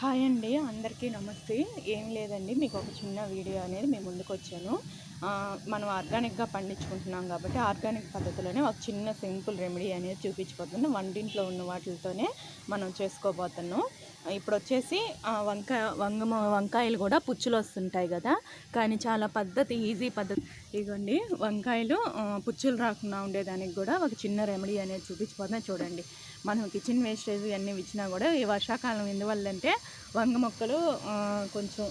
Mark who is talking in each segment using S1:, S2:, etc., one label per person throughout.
S1: Hi అండి అందరికీ నమస్తే. ఏం లేదండి మీకు ఒక చిన్న వీడియో అనేది మేము ముందుకు వచ్చాను. మనం ఆర్గానిక్గా పండించుకుంటున్నాం కాబట్టి ఆర్గానిక్ పద్ధతిలోనే ఒక చిన్న సింపుల్ రెమెడీ అనేది చూపించిపోతున్నాం వంటింట్లో ఉన్న వాటితోనే మనం చేసుకోబోతున్నాం. ఇప్పుడు వచ్చేసి ఆ, వంకాయ వంగ వంకాయలు కూడా పుచ్చులు వస్తుంటాయి కదా. కానీ చాలా పద్ధతి ఈజీ పద్ధతి. ఇదిగోండి వంకాయలు పుచ్చులు రాకుండా ఉండేదానికి కూడా ఒక చిన్న రెమెడీ అనేది చూపించిపోతున్నా చూడండి. మనం కిచెన్ వేస్టేజ్ ఇవన్నీ ఇచ్చినా కూడా ఈ వర్షాకాలం ఎందువల్లంటే వంగ మొక్కలు కొంచెం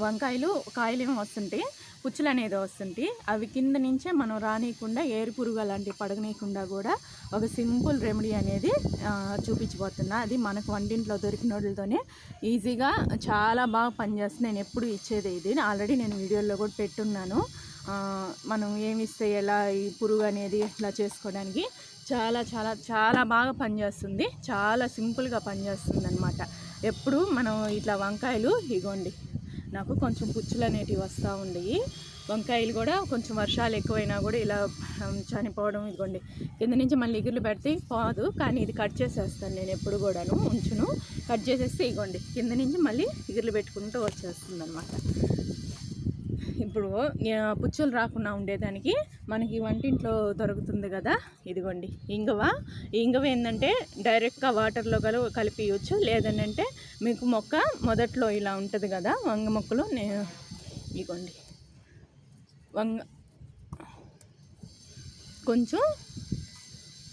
S1: వంకాయలు కాయలు ఏమో వస్తుంటాయి పుచ్చులు అనేది వస్తుంటాయి అవి కింద నుంచే మనం రానియకుండా ఏరు పురుగు అలాంటివి పడగనీయకుండా కూడా ఒక సింపుల్ రెమెడీ అనేది ఆ, చూపించబోతున్నా. అది మనకు వంటింట్లో దొరికిన వాటితోనే ఈజీగా చాలా బాగా పనిచేస్తుంది. నేను ఎప్పుడు ఇచ్చేది ఇది. ఆల్రెడీ నేను వీడియోలో కూడా పెట్టున్నాను. మనం ఏమి ఇస్తే ఎలా ఈ పురుగు అనేది ఇట్లా చేసుకోవడానికి చాలా చాలా చాలా బాగా పనిచేస్తుంది. చాలా సింపుల్గా పనిచేస్తుంది అనమాట ఎప్పుడు మనం ఇట్లా వంకాయలు ఇగోండి. నాకు కొంచెం పుచ్చులు అనేటివి వస్తూ ఉండేవి వంకాయలు కూడా కొంచెం వర్షాలు ఎక్కువైనా కూడా ఇలా చనిపోవడం ఇదిగోండి. కింద నుంచి మళ్ళీ ఎగురులు పెడితే పోదు కానీ ఇది కట్ చేసేస్తాను నేను ఎప్పుడు కూడాను ఉంచును. కట్ చేసేస్తే ఇగోండి కింద నుంచి మళ్ళీ ఎగురులు పెట్టుకుంటూ వచ్చేస్తుంది అనమాట ఇప్పుడు పుచ్చలు పుచ్చులు రాకుండా ఉండేదానికి మనకి వంటింట్లో దొరుకుతుంది కదా. ఇదిగోండి ఇంగవ. ఇంగవ ఏంటంటే డైరెక్ట్గా వాటర్లో కల కలిపియచ్చు. లేదనంటే మీకు మొక్క మొదట్లో ఇలా ఉంటుంది కదా వంగ మొక్కలు. నేను ఇదిగోండి. వంగ కొంచెం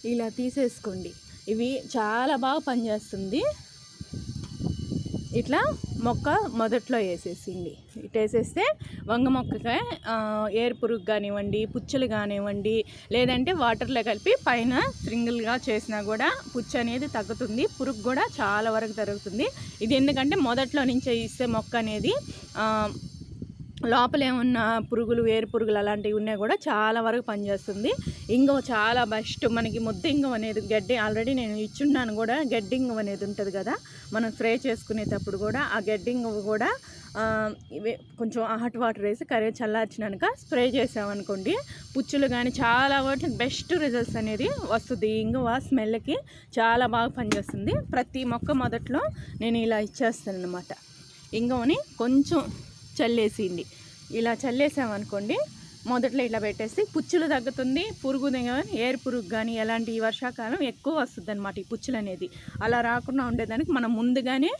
S1: ఇలా తీసేసుకోండి. ఇవి చాలా బాగా పనిచేస్తుంది. ఇట్లా మొక్క మొదట్లో వేసేసింది. ఇటు వేసేస్తే వంగ మొక్కకి ఏరు పురుగు కానివ్వండి పుచ్చలు కానివ్వండి లేదంటే వాటర్లో కలిపి పైన స్ప్రింగిల్గా చేసినా కూడా పుచ్చు అనేది తగ్గుతుంది పురుగు కూడా చాలా వరకు తగ్గుతుంది ఇది ఎందుకంటే మొదట్లో నుంచే ఇస్తే మొక్క అనేది లోపల ఏమన్నా పురుగులు వేరు పురుగులు అలాంటివి ఉన్నా కూడా చాలా వరకు పనిచేస్తుంది. ఇంగవ చాలా బెస్ట్ మనకి ముద్ద ఇంగవ అనేది గడ్డి ఆల్రెడీ నేను ఇచ్చున్నాను కూడా గడ్డి ఇంగవ అనేది ఉంటుంది కదా మనం స్ప్రే చేసుకునేటప్పుడు కూడా ఆ గడ్డి ఇంగవ కూడా ఇవే కొంచెం హాట్ వాటర్ వేసి కర్రీ చల్లార్చినాక స్ప్రే చేసామనుకోండి పుచ్చులు కానీ చాలా వాటి బెస్ట్ రిజల్ట్స్ అనేది వస్తుంది. ఇంగవ స్మెల్కి చాలా బాగా పనిచేస్తుంది. ప్రతి మొక్క మొదట్లో నేను ఇలా ఇచ్చేస్తాను అనమాట ఇంగవని కొంచెం చల్లేసింది. ఇలా చల్లేసామనుకోండి మొదట్లో ఇట్లా పెట్టేసి పుచ్చులు తగ్గుతుంది పురుగు కానీ ఏరు పురుగు కానీ ఎలాంటి వర్షాకాలం ఎక్కువ వస్తుంది అనమాట ఈ పుచ్చులు అనేది. అలా రాకుండా ఉండేదానికి మనం ముందుగానే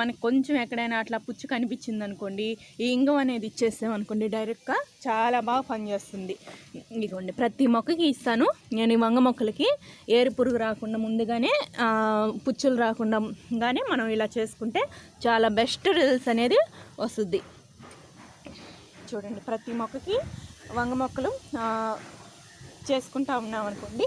S1: మనకు మనకి కొంచెం ఎక్కడైనా అట్లా పుచ్చు కనిపించింది అనుకోండి ఈ ఇంగం అనేది ఇచ్చేస్తాం అనుకోండి డైరెక్ట్గా చాలా బాగా పనిచేస్తుంది. ఇదిగోండి ప్రతి మొక్కకి ఇస్తాను. నేను ఈ వంగ మొక్కలకి ఏరు పురుగు రాకుండా ముందుగానే పుచ్చులు రాకుండా కానీ మనం ఇలా చేసుకుంటే చాలా బెస్ట్ రిజల్ట్స్ అనేది వస్తుంది. చూడండి ప్రతి మొక్కకి వంగ మొక్కలు చేసుకుంటా ఉన్నాం అనుకోండి.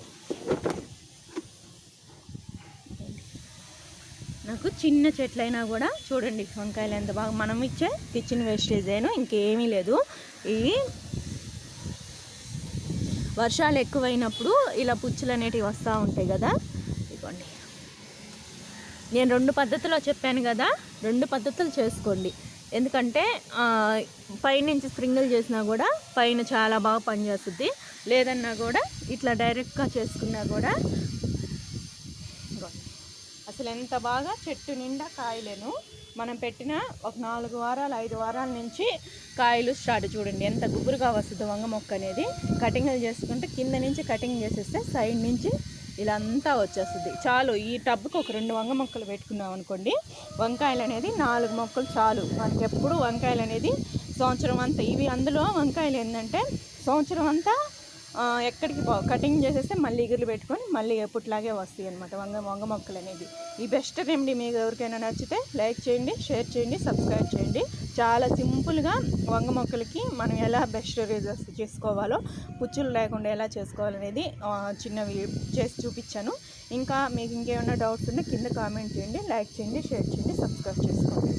S1: నాకు చిన్న చెట్లైనా కూడా చూడండి వంకాయలు ఎంత బాగా మనం ఇచ్చే కిచెన్ వేస్టేజ్ అయినా ఇంకేమీ లేదు. ఇవి వర్షాలు ఎక్కువైనప్పుడు ఇలా పుచ్చులు అనేటివి వస్తూ ఉంటాయి కదా. ఇదిగోండి. నేను రెండు పద్ధతిలో చెప్పాను కదా రెండు పద్ధతులు చేసుకోండి. ఎందుకంటే పైనుంచి స్ప్రింగిల్ చేసినా కూడా పైన చాలా బాగా పనిచేస్తుంది. లేదన్నా కూడా ఇట్లా డైరెక్ట్గా చేసుకున్నా కూడా అసలు ఎంత బాగా చెట్టు నిండా కాయలేను. మనం పెట్టిన ఒక నాలుగు వారాలు ఐదు వారాల నుంచి కాయలు స్టార్ట్ చూడండి. ఎంత గుబురుగా వస్తుంది వంగ మొక్క అనేది. కటింగ్లు చేసుకుంటే కింద నుంచి కటింగ్ చేసేస్తే సైడ్ నుంచి ఇలా అంతా వచ్చేస్తుంది. చాలు ఈ టబ్కి ఒక రెండు వంగ మొక్కలు పెట్టుకున్నాం అనుకోండి. వంకాయలు అనేది నాలుగు మొక్కలు చాలు. మనకి ఎప్పుడు వంకాయలు అనేది సంవత్సరం అంతా. ఇవి అందులో వంకాయలు ఏంటంటే సంవత్సరం అంతా ఎక్కడికి కటింగ్ చేసేస్తే మళ్ళీ ఎగురులు పెట్టుకొని మళ్ళీ ఎప్పుట్లాగే వస్తాయి అనమాట వంగ వంగ మొక్కలు అనేది ఈ బెస్ట్ రెమెడీ మీకు ఎవరికైనా నచ్చితే లైక్ చేయండి షేర్ చేయండి సబ్స్క్రైబ్ చేయండి. చాలా సింపుల్గా వంగ మొక్కలకి మనం ఎలా బెస్ట్ రిజల్ట్స్ చేసుకోవాలో పుచ్చులు లేకుండా ఎలా చేసుకోవాలనేది చిన్నవి చేసి చూపించాను. ఇంకా మీకు ఇంకేమైనా డౌట్స్ ఉంటే కింద కామెంట్ చేయండి లైక్ చేయండి షేర్ చేయండి సబ్స్క్రైబ్ చేసుకోండి.